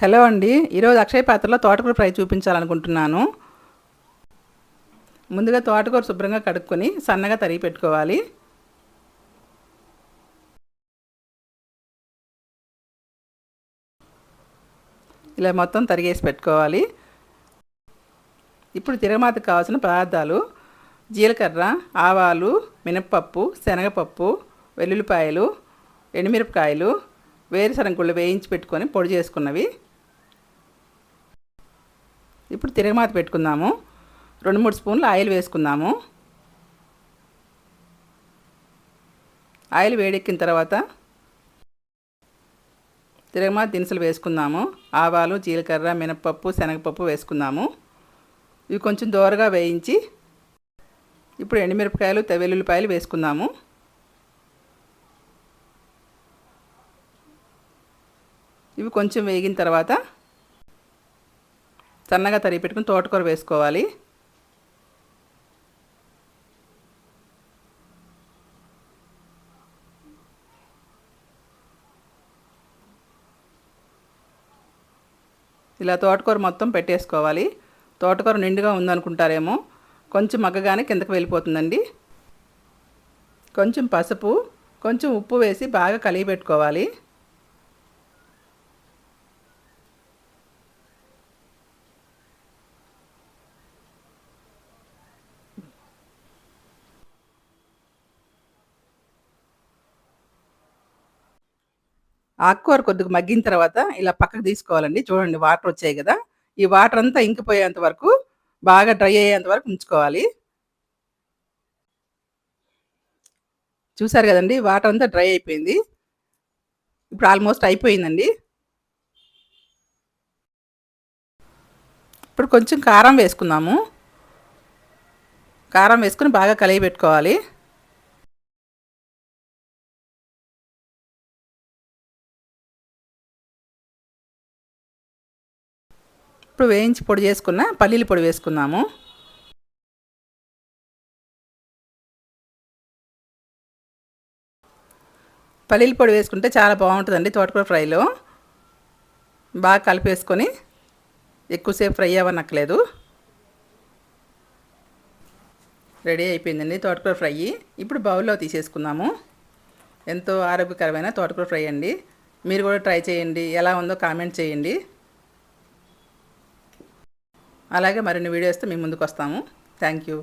Hello అండి. ఈరోజు అక్షయ పాత్రలో తోటకూర ఫ్రై చూపించాలనుకుంటున్నాను. ముందుగా తోటకూర శుభ్రంగా కడుక్కొని సన్నగా తరిగి పెట్టుకోవాలి. ఇలా మొత్తం తరిగేసి పెట్టుకోవాలి. ఇప్పుడు తిరగమాతకు కావాల్సిన పదార్థాలు జీలకర్ర ఆవాలు మినప్పప్పు శనగపప్పు వెల్లుల్లిపాయలు ఎండుమిరపకాయలు వేరుశనగ గుళ్ళు వేయించి పెట్టుకొని పొడి చేసుకున్నవి. ఇప్పుడు తిరగమాత పెట్టుకుందాము. రెండు మూడు స్పూన్లు ఆయిల్ వేసుకుందాము. ఆయిల్ వేడెక్కిన తర్వాత తిరగమాత దినుసులు వేసుకుందాము. ఆవాలు జీలకర్ర మినపప్పు శనగపప్పు వేసుకుందాము. ఇవి కొంచెం దోరగా వేయించి ఇప్పుడు ఎండుమిరపకాయలు వెల్లుల్లిపాయలు వేసుకుందాము. ఇవి కొంచెం వేగిన తర్వాత సన్నగా తరిగి పెట్టుకుని తోటకూర వేసుకోవాలి. ఇలా తోటకూర మొత్తం పెట్టేసుకోవాలి. తోటకూర నిండుగా ఉందనుకుంటారేమో. కొంచెం మగ్గగానే కిందకి వెళ్ళిపోతుందండి. కొంచెం పసుపు కొంచెం ఉప్పు వేసి బాగా కలిగి పెట్టుకోవాలి ఆకుకూర కొద్దిగా మగ్గిన తర్వాత ఇలా పక్కకు తీసుకోవాలండి. చూడండి వాటర్ వచ్చాయి కదా. ఈ వాటర్ అంతా ఇంకిపోయేంత వరకు బాగా డ్రై అయ్యేంత వరకు ఉంచుకోవాలి. చూసారు కదండి వాటర్ అంతా డ్రై అయిపోయింది. ఇప్పుడు ఆల్మోస్ట్ అయిపోయిందండి. ఇప్పుడు కొంచెం కారం వేసుకుందాము. కారం వేసుకుని బాగా కలిగి పెట్టుకోవాలి ఇప్పుడు వేయించి పొడి చేసుకున్న పల్లీల పొడి వేసుకుందాము. పల్లీల పొడి వేసుకుంటే చాలా బాగుంటుందండి తోటకూర ఫ్రైలో. బాగా కలిపేసుకొని ఎక్కువసేపు ఫ్రై అవ్వనక్కలేదు రెడీ అయిపోయిందండి తోటకూర ఫ్రై. ఇప్పుడు బౌల్లో తీసేసుకుందాము. ఎంతో ఆరోగ్యకరమైన తోటకూర ఫ్రై అండి. మీరు కూడా ట్రై చేయండి. ఎలా ఉందో కామెంట్ చేయండి. అలాగే మరిన్ని వీడియోస్తో మీ ముందుకు వస్తాము. Thank you